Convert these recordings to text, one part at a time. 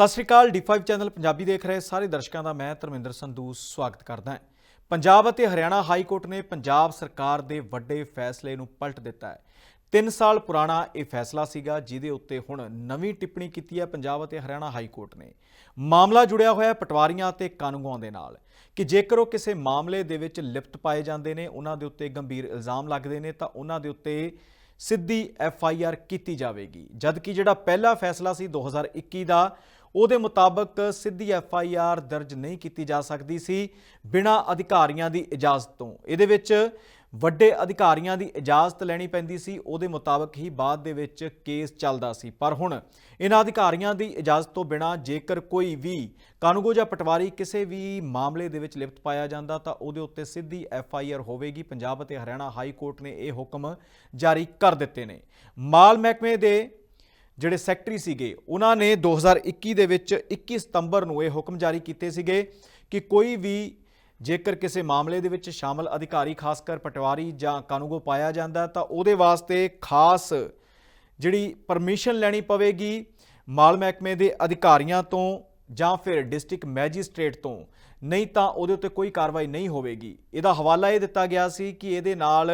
ਸਤਿ ਸ਼੍ਰੀ ਅਕਾਲ D5 channel Punjabi ਦੇਖ ਰਹੇ ਸਾਰੇ ਦਰਸ਼ਕਾਂ ਦਾ ਮੈਂ ਧਰਮਿੰਦਰ ਸੰਧੂ ਸਵਾਗਤ ਕਰਦਾ ਹਾਂ। ਪੰਜਾਬ ਅਤੇ ਹਰਿਆਣਾ ਹਾਈ ਕੋਰਟ ਨੇ ਪੰਜਾਬ ਸਰਕਾਰ ਦੇ ਵੱਡੇ ਫੈਸਲੇ ਨੂੰ ਪਲਟ ਦਿੱਤਾ ਹੈ। 3 ਸਾਲ ਪੁਰਾਣਾ ਇਹ ਫੈਸਲਾ ਸੀਗਾ, ਜਿਹਦੇ ਉੱਤੇ ਹੁਣ ਨਵੀਂ ਟਿੱਪਣੀ ਕੀਤੀ ਹੈ ਪੰਜਾਬ ਅਤੇ ਹਰਿਆਣਾ ਹਾਈ ਕੋਰਟ ਨੇ। ਮਾਮਲਾ ਜੁੜਿਆ ਹੋਇਆ ਪਟਵਾਰੀਆਂ ਅਤੇ ਕਾਨੂੰਗੋਆਂ ਦੇ ਨਾਲ। ਕਿ ਜੇਕਰ ਉਹ ਕਿਸੇ ਮਾਮਲੇ ਦੇ ਵਿੱਚ ਲਿਪਤ ਪਾਏ ਜਾਂਦੇ ਨੇ, ਉਹਨਾਂ ਦੇ ਉੱਤੇ ਗੰਭੀਰ ਇਲਜ਼ਾਮ ਲੱਗਦੇ ਨੇ, ਤਾਂ ਉਹਨਾਂ ਦੇ ਉੱਤੇ ਸਿੱਧੀ ਐਫ ਆਈ ਆਰ ਕੀਤੀ ਜਾਵੇਗੀ। ਜਦਕਿ ਜਿਹੜਾ ਪਹਿਲਾ ਫੈਸਲਾ ਸੀ 2021 ਦਾ ਉਹਦੇ ਮੁਤਾਬਕ ਸਿੱਧੀ ਐਫ ਆਈ ਆਰ ਦਰਜ ਨਹੀਂ ਕੀਤੀ ਜਾ ਸਕਦੀ ਸੀ ਬਿਨਾਂ ਅਧਿਕਾਰੀਆਂ ਦੀ ਇਜਾਜ਼ਤ ਤੋਂ। ਇਹਦੇ ਵਿੱਚ ਵੱਡੇ ਅਧਿਕਾਰੀਆਂ ਦੀ ਇਜਾਜ਼ਤ ਲੈਣੀ ਪੈਂਦੀ ਸੀ, ਉਹਦੇ ਮੁਤਾਬਕ ਹੀ ਬਾਅਦ ਦੇ ਵਿੱਚ ਕੇਸ ਚੱਲਦਾ ਸੀ। ਪਰ ਹੁਣ ਇਹਨਾਂ ਅਧਿਕਾਰੀਆਂ ਦੀ ਇਜਾਜ਼ਤ ਤੋਂ ਬਿਨਾਂ ਜੇਕਰ ਕੋਈ ਵੀ ਕਾਨੂੰਗੋ ਜਾਂ ਪਟਵਾਰੀ ਕਿਸੇ ਵੀ ਮਾਮਲੇ ਦੇ ਵਿੱਚ ਲਿਪਤ ਪਾਇਆ ਜਾਂਦਾ ਤਾਂ ਉਹਦੇ ਉੱਤੇ ਸਿੱਧੀ ਐਫ ਆਈ ਆਰ ਹੋਵੇਗੀ। ਪੰਜਾਬ ਅਤੇ ਹਰਿਆਣਾ ਹਾਈ ਕੋਰਟ ਨੇ ਇਹ ਹੁਕਮ ਜਾਰੀ ਕਰ ਦਿੱਤੇ ਨੇ। ਮਾਲ ਮਹਿਕਮੇ ਦੇ ਜਿਹੜੇ ਸੈਕਟਰੀ ਸੀਗੇ, ਉਹਨਾਂ ਨੇ 2021 ਦੇ ਵਿੱਚ 21 ਸਤੰਬਰ ਨੂੰ ਇਹ ਹੁਕਮ ਜਾਰੀ ਕੀਤੇ ਸੀਗੇ ਕਿ ਕੋਈ ਵੀ ਜੇਕਰ ਕਿਸੇ ਮਾਮਲੇ ਦੇ ਵਿੱਚ ਸ਼ਾਮਲ ਅਧਿਕਾਰੀ, ਖਾਸ ਕਰ ਪਟਵਾਰੀ ਜਾਂ ਕਾਨੂੰਗੋ ਪਾਇਆ ਜਾਂਦਾ, ਤਾਂ ਉਹਦੇ ਵਾਸਤੇ ਖਾਸ ਜਿਹੜੀ ਪਰਮਿਸ਼ਨ ਲੈਣੀ ਪਵੇਗੀ ਮਾਲ ਮਹਿਕਮੇ ਦੇ ਅਧਿਕਾਰੀਆਂ ਤੋਂ ਜਾਂ ਫਿਰ ਡਿਸਟ੍ਰਿਕਟ ਮੈਜਿਸਟ੍ਰੇਟ ਤੋਂ। ਨਹੀਂ ਤਾਂ ਉਹਦੇ ਉੱਤੇ ਕੋਈ ਕਾਰਵਾਈ ਨਹੀਂ ਹੋਵੇਗੀ। ਇਹਦਾ ਹਵਾਲਾ ਇਹ ਦਿੱਤਾ ਗਿਆ ਸੀ ਕਿ ਇਹਦੇ ਨਾਲ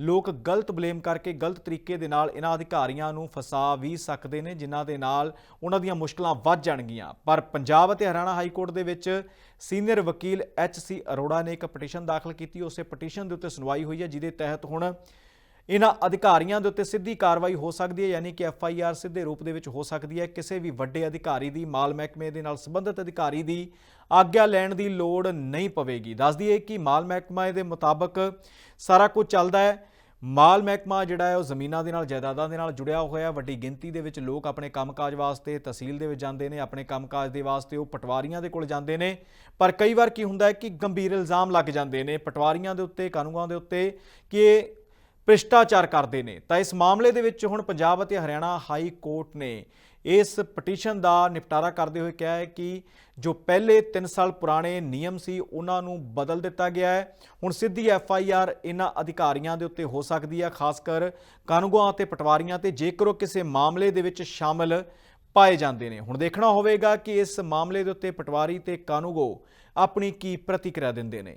ਲੋਕ ਗਲਤ ਬਲੇਮ ਕਰਕੇ ਗਲਤ ਤਰੀਕੇ ਦੇ ਨਾਲ ਇਹਨਾਂ ਅਧਿਕਾਰੀਆਂ ਨੂੰ ਫਸਾ ਵੀ ਸਕਦੇ ਨੇ, ਜਿਨ੍ਹਾਂ ਦੇ ਨਾਲ ਉਹਨਾਂ ਦੀਆਂ ਮੁਸ਼ਕਲਾਂ ਵੱਧ ਜਾਣਗੀਆਂ। ਪਰ ਪੰਜਾਬ ਅਤੇ ਹਰਿਆਣਾ ਹਾਈ ਕੋਰਟ ਦੇ ਵਿੱਚ ਸੀਨੀਅਰ ਵਕੀਲ ਐਚ ਸੀ ਅਰੋੜਾ ਨੇ ਇੱਕ ਪਟੀਸ਼ਨ ਦਾਖਲ ਕੀਤੀ। ਉਸੇ ਪਟੀਸ਼ਨ ਦੇ ਉੱਤੇ ਸੁਣਵਾਈ ਹੋਈ ਹੈ, ਜਿਹਦੇ ਤਹਿਤ ਹੁਣ ਇਹਨਾਂ ਅਧਿਕਾਰੀਆਂ ਦੇ ਉੱਤੇ ਸਿੱਧੀ ਕਾਰਵਾਈ ਹੋ ਸਕਦੀ ਹੈ, ਯਾਨੀ ਕਿ ਐਫ ਆਈ ਆਰ ਸਿੱਧੇ ਰੂਪ ਦੇ ਵਿੱਚ ਹੋ ਸਕਦੀ ਹੈ। ਕਿਸੇ ਵੀ ਵੱਡੇ ਅਧਿਕਾਰੀ ਦੀ, ਮਾਲ ਮਹਿਕਮੇ ਦੇ ਨਾਲ ਸੰਬੰਧਿਤ ਅਧਿਕਾਰੀ ਦੀ ਆਗਿਆ ਲੈਣ ਦੀ ਲੋੜ ਨਹੀਂ ਪਵੇਗੀ। ਦੱਸ ਦਈਏ ਕਿ ਮਾਲ ਮਹਿਕਮਾ ਦੇ ਮੁਤਾਬਕ ਸਾਰਾ ਕੁਝ ਚੱਲਦਾ ਹੈ। ਮਾਲ ਮਹਿਕਮਾ ਜਿਹੜਾ ਹੈ, ਉਹ ਜ਼ਮੀਨਾਂ ਦੇ ਨਾਲ, ਜਾਇਦਾਦਾਂ ਦੇ ਨਾਲ ਜੁੜਿਆ ਹੋਇਆ ਵੱਡੀ ਗਿਣਤੀ ਦੇ ਵਿੱਚ ਲੋਕ ਆਪਣੇ ਕੰਮਕਾਜ ਵਾਸਤੇ ਤਹਿਸੀਲ ਦੇ ਵਿੱਚ ਜਾਂਦੇ ਨੇ, ਆਪਣੇ ਕੰਮਕਾਜ ਦੇ ਵਾਸਤੇ ਉਹ ਪਟਵਾਰੀਆਂ ਦੇ ਕੋਲ ਜਾਂਦੇ ਨੇ। ਪਰ ਕਈ ਵਾਰ ਕੀ ਹੁੰਦਾ ਹੈ ਕਿ ਗੰਭੀਰ ਇਲਜ਼ਾਮ ਲੱਗ ਜਾਂਦੇ ਨੇ। ਪਟਵਾਰੀਆਂ ਦੇ ਉੱਤੇ, ਕਾਨੂੰਨਾਂ ਦੇ ਉੱਤੇ ਕਿ ਭ੍ਰਿਸ਼ਟਾਚਾਰ ਕਰਦੇ ਨੇ। ਤਾਂ ਇਸ ਮਾਮਲੇ ਦੇ ਵਿੱਚ ਹੁਣ ਪੰਜਾਬ ਅਤੇ ਹਰਿਆਣਾ ਹਾਈ ਕੋਰਟ ਨੇ ਇਸ ਪਟੀਸ਼ਨ ਦਾ ਨਿਪਟਾਰਾ ਕਰਦੇ ਹੋਏ ਕਿਹਾ ਹੈ ਕਿ ਜੋ ਪਹਿਲੇ 3 ਸਾਲ ਪੁਰਾਣੇ ਨਿਯਮ ਸੀ, ਉਹਨਾਂ ਨੂੰ ਬਦਲ ਦਿੱਤਾ ਗਿਆ ਹੈ। ਹੁਣ ਸਿੱਧੀ ਐਫ ਆਈ ਆਰ ਇਹਨਾਂ ਅਧਿਕਾਰੀਆਂ ਦੇ ਉੱਤੇ ਹੋ ਸਕਦੀ ਹੈ, ਖਾਸ ਕਰ ਕਾਨੂੰਗੋਆਂ ਅਤੇ ਪਟਵਾਰੀਆਂ ਤੇ ਜੇਕਰ ਉਹ ਕਿਸੇ ਮਾਮਲੇ ਦੇ ਵਿੱਚ ਸ਼ਾਮਲ ਪਾਏ ਜਾਂਦੇ ਨੇ। ਹੁਣ ਦੇਖਣਾ ਹੋਵੇਗਾ ਕਿ ਇਸ ਮਾਮਲੇ ਦੇ ਉੱਤੇ ਪਟਵਾਰੀ ਤੇ ਕਾਨੂੰਗੋ ਆਪਣੀ ਕੀ ਪ੍ਰਤੀਕਿਰਿਆ ਦਿੰਦੇ ਨੇ।